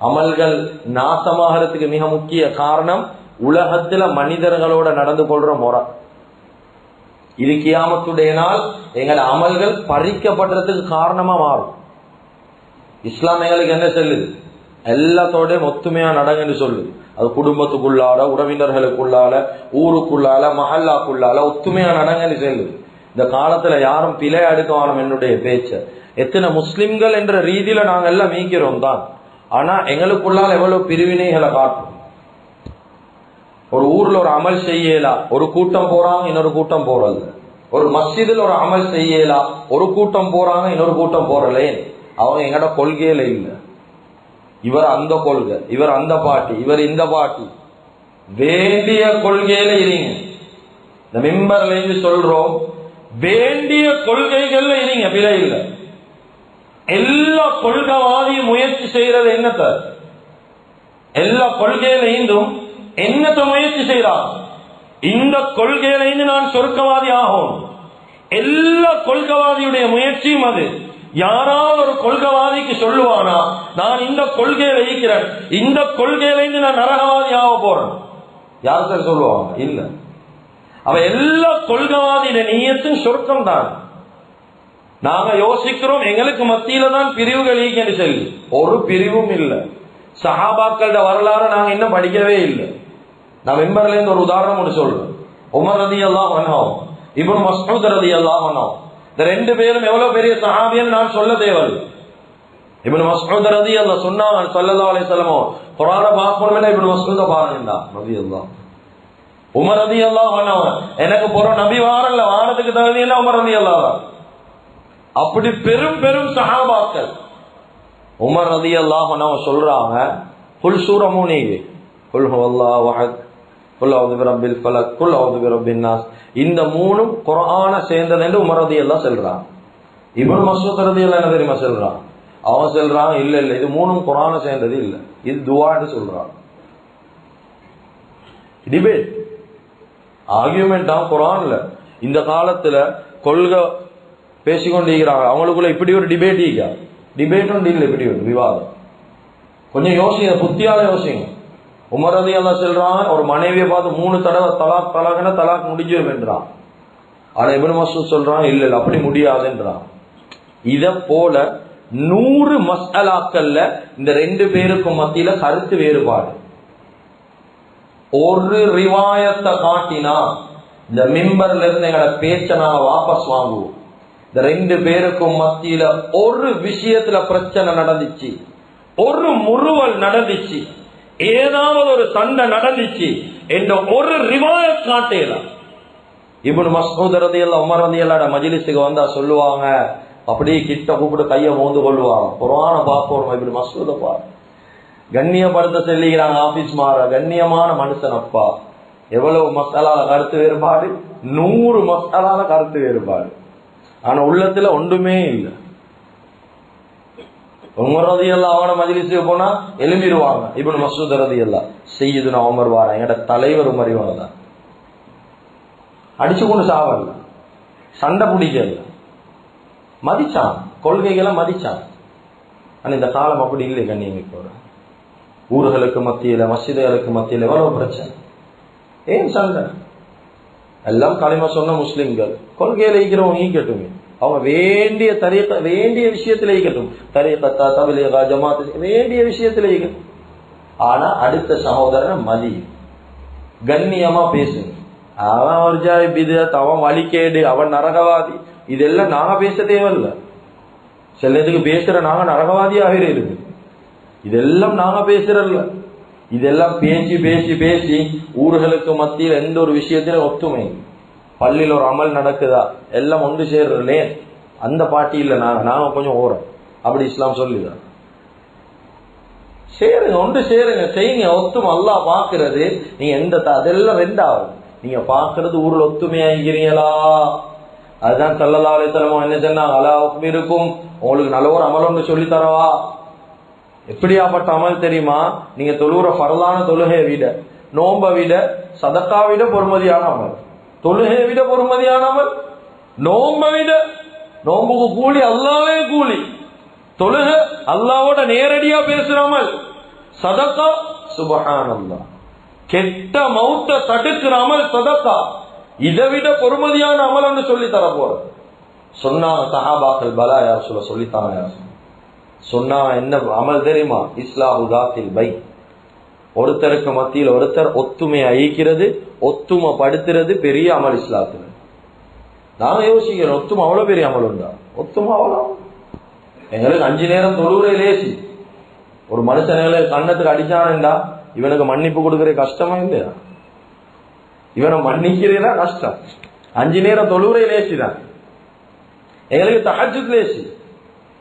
அமல்கள் நாசமாகிறதுக்கு மிக முக்கிய காரணம் உலகத்துல மனிதர்களோட நடந்து கொள்ற முறை. இது கியாமத்துடைய நாள் எங்கள் அமல்கள் பறிக்கப்படுறதுக்கு காரணமா மாறும். இஸ்லாம் எங்களுக்கு என்ன சொல்லுது? எல்லாத்தோடய ஒத்துமையா நடங்கன்னு சொல்லுது. அது குடும்பத்துக்குள்ளால உறவினர்களுக்குள்ளால ஊருக்குள்ளால மஹல்லாக்குள்ளால ஒத்துமையா நடங்கன்னு சொல்லுது. இந்த காலத்துல யாரும் பிழை அடுக்கவானும் என்னுடைய பேச்ச. எத்தனை முஸ்லிம்கள் என்ற ரீதியில நாங்கள் எல்லாம் மீக்கிறோம் தான் ஆனா எங்களுக்குள்ளால் எவ்வளவு பிரிவினைகளை காட்டும். ஒரு ஊர்ல ஒரு அமல் செய்யலாம் ஒரு கூட்டம் போறாங்க இன்னொரு கூட்டம் போறது ஒரு மஸ்ஜிதில் ஒரு அமல் செய்யலாம் ஒரு கூட்டம் போறாங்க இன்னொரு கூட்டம் போறலே அவங்க எங்கட கொள்கையில இல்லை. இவர் அந்த கொள்கை இவர் அந்த பாட்டி இவர் இந்த பாட்டி. வேண்டிய கொள்கையில இருங்க. இந்த மெம்பர்லேருந்து சொல்றோம் வேண்டிய கொள்கைகள்ல இருங்க பிழை இல்லை. எல்லா கொள்கைவாதியும் முயற்சி செய்யறது என்னத்த எல்லா கொள்கையில இருந்தும் என்னத்த முயற்சி செய்யறான் இந்த கொள்கையில இருந்து நான் சொர்க்கவாதி ஆகும். எல்லா கொள்கைவாதியுடைய முயற்சியும் அது. யாராவது ஒரு கொள்கைவாதிக்கு சொல்லுவானா நான் இந்த கொள்கையில இருக்கிறேன். இந்த கொள்கையில இருந்து நான் நரகவாதி ஆக போறேன். யார் சார் சொல்லுவாங்க? இல்ல. அவ எல்லா கொள்கைவாதியிட நீயத்தும் சொர்க்கம் தான் நாங்க யோசிக்கிறோம் எங்களுக்கு மத்தியில தான் பிரிவுகள் ஈக்கன்னு சொல்லி ஒரு பிரிவும் இல்லை. சஹாபாக்களோட வரலாறு நாங்க இன்னும் படிக்கவே இல்லை. நான் மெம்பர்ல இருந்து ஒரு உதாரணம் ஒன்று சொல்றேன். உமர் ரதி எல்லாம் பண்ணோம் இவன் மஸ்மூத் ரதி எல்லாம் பண்ணோம் இந்த ரெண்டு பேரும் எவ்வளவு பெரிய சஹாபியன்னு நான் சொல்ல தேவையில்லை இவன் மஸ்மூத் ரதி அல்ல சொன்னாங்க சல்லல்லா அலைஹிஸ்ஸலாமோ குரான பார்க்கணும்னா இவன் மஸ்மூத பாருங்கடா ரதி எல்லாம் உமர் ரதி எல்லாம் பண்ணவன் எனக்கு போற நபி வாரல்ல வாரத்துக்கு தகுதி எல்லாம் உமர் ரதி எல்லாம் அப்படி பெரும் பெரும் சகாபாக்கள் உமர் ரதி அல்லாஹ் சொல்றாங்க புல் சூரமோ நீங்க குல் குல் இந்த மூணும் குரான சேர்ந்தது என்று உமரதி எல்லாம் செல்றான். இவன் மசூத் ரதி எல்லாம் என்ன தெரியுமா செல்றான்? அவன் செல்றான் இல்ல இல்ல இது மூணும் குரான சேர்ந்தது இல்ல. இது துவான்னு சொல்றான். டிபேட் ஆர்கியூமெண்ட் தான் குரான்ல இந்த காலத்துல கொள்கை பேசிக்கொண்டிருக்கிறாங்க அவங்களுக்குள்ள இப்படி ஒரு டிபேட் இருக்கா? டிபேட் ஒன்று இல்லை இப்படி ஒரு விவாதம். கொஞ்சம் யோசிங்க புத்தியால யோசிங்க. உமரதி எல்லாம் சொல்றாங்க ஒரு மனைவியை பார்த்து மூணு தடவை தலாக் தலாக்னா தலாக் முடிஞ்சிடும் என்றான். ஆனா இபின் மசூத் சொல்றான் இல்ல இல்ல அப்படி முடியாதுன்றான். இத போல நூறு மசாலாக்கள்ல இந்த ரெண்டு பேருக்கும் மத்தியில கருத்து வேறுபாடு. ஒரு ரிவாயத்தை காட்டினா இந்த மிம்பர்ல இருந்து எங்களை பேச்ச நாங்க வாபஸ் வாங்குவோம். இந்த ரெண்டு பேருக்கும் மத்தியில ஒரு விஷயத்துல பிரச்சனை நடந்துச்சு. ஒரு முறுவல் நடந்துச்சு. ஏதாவது ஒரு சண்டை நடந்துச்சு. என்ற ஒரு ரிவாயத் காட்டலாம் இவனு மசூத் எல்லாம் உமர் ரதி எல்லாம் மஜிலிஸுக்கு வந்தா சொல்லுவாங்க. அப்படியே கிட்ட கூப்பிட்டு கையை மோந்து கொள்வாங்க. புறான பார்ப்போம் இப்படி மசூத பாரு. கண்ணியப்படுத்த சொல்லிக்கிறாங்க ஆபீஸ் மாற. கண்ணியமான மனுஷன் அப்பா. எவ்வளவு மசாலால கருத்து வேறுபாடு? நூறு மசாலால கருத்து வேறுபாடு. ஆனா உள்ளத்துல ஒன்றுமே இல்லை. உமர் ரதி எல்லாம் அவன மஜிலிசுக்கு போனா எழும்பிடுவாங்க. இப்படி மசூத் ரதி எல்லாம் செய்யுதுன்னு உமர் வாரா எங்கட தலைவர் உமர் இவங்க தான் அடிச்சு கொண்டு சாவல்ல சண்டை பிடிக்கல மதிச்சான். கொள்கைகளை மதிச்சான். ஆனா இந்த காலம் அப்படி இல்லை கண்ணியமிக்கோட ஊர்களுக்கு மத்தியில மசிதர்களுக்கு மத்தியில எவ்வளவு பிரச்சனை? ஏன் சண்டை? எல்லாம் களிமா சொன்ன முஸ்லிம்கள். கொள்கையில ஈக்கிறவங்க ஈக்கட்டுமே அவங்க வேண்டிய தரியத்த வேண்டிய விஷயத்துல ஈக்கட்டும் தரியத்தா தபிலேகா ஜமாத்து வேண்டிய விஷயத்துல ஈக்கட்டும் ஆனா அடுத்த சகோதரனை மதி. கண்ணியமா பேசுங்க. அவன் ஒரு ஜாய் பிதத் அவன் வழிகேடு அவன் நரகவாதி. இதெல்லாம் நாங்க பேச தேவையில்ல. சில இதுக்கு பேசுற நாங்க நரகவாதி இருக்கு. இதெல்லாம் நாங்க பேசுறல்ல இதெல்லாம் பேசி பேசி பேசி ஊர்களுக்கு மத்தியில் எந்த ஒரு விஷயத்திலும் ஒத்துமை பள்ளியில் ஒரு அமல் நடக்குதா? எல்லாம் ஒன்று சேர்றலே அந்த பாட்டி இல்லை நான் நாங்கள் கொஞ்சம் ஓரம். அப்படி இஸ்லாம் சொல்லிதான் சேருங்க ஒன்று சேருங்க. செய்யுங்க ஒத்துமை அல்லா பாக்குறது நீங்க எந்த த- அதெல்லாம் ரெண்டாகும். நீங்க பாக்குறது ஊர்ல ஒத்துமையா இருக்கிறீங்களா? அதுதான் சல்லல்லா அலித்தலமோ என்ன சொன்னா அலா இருக்கும் உங்களுக்கு நல்ல ஒரு அமல் ஒன்று சொல்லி தரவா? எப்படியாப்பட்ட அமல் தெரியுமா? நீங்க தொழுகிற பரலான தொழுகையை விட நோம்ப விட சதக்கா விட பொறுமதியான அமல். தொழுகையை விட பொறுமதியான அமல். நோம்ப விட நோம்புக்கு கூலி அல்லாவே கூலி. தொழுக அல்லாவோட நேரடியா பேசுறாமல் சதக்கா சுபஹானல்லா. கெட்ட மௌத்த தடுக்கிற அமல் சதக்கா. இதை விட பொறுமதியான அமல்னு சொல்லி தர போற சொன்னாங்க சஹாபாக்கள் பலா யார் சொல்ல சொல்லித்தாங்க யார்? சொல்ல. சொன்னா என்ன அமல் தெரியுமா? இஸ்லாஹுதாத்தில் பை. ஒருத்தருக்கு மத்தியில் ஒருத்தர் ஒத்துமை அழிக்கிறது ஒத்துமை படுத்துறது பெரிய அமல் இஸ்லாத்துல. நாங்க யோசிக்கிறோம் ஒத்துமை அவ்வளவு பெரிய அமல் உண்டா? ஒத்துமை அவ்வளவு எங்களுக்கு அஞ்சு நேரம் தொழுவுரை லேசி. ஒரு மனுஷன் கண்ணத்துக்கு அடிச்சானேண்டா? இவனுக்கு மன்னிப்பு கொடுக்கற கஷ்டமா இல்லையா? இவனை மன்னிக்கிறதா கஷ்டம். அஞ்சு நேரம் தொழுவுரை லேசி தான் எங்களுக்கு தஹஜுத் லேசி.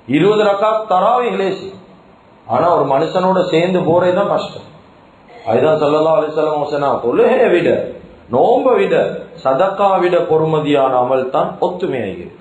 இருபது ரக்கா தராவே லேசி ஆனா ஒரு மனுஷனோட சேர்ந்து போறதுதான் கஷ்டம். அதுதான் சொல்லலாம் அலிசல்லாம் சொன்னா தொழுகையை விட நோம்ப விட சதக்கா விட பொறுமதியான அமல் தான் ஒத்துமையாகிறது.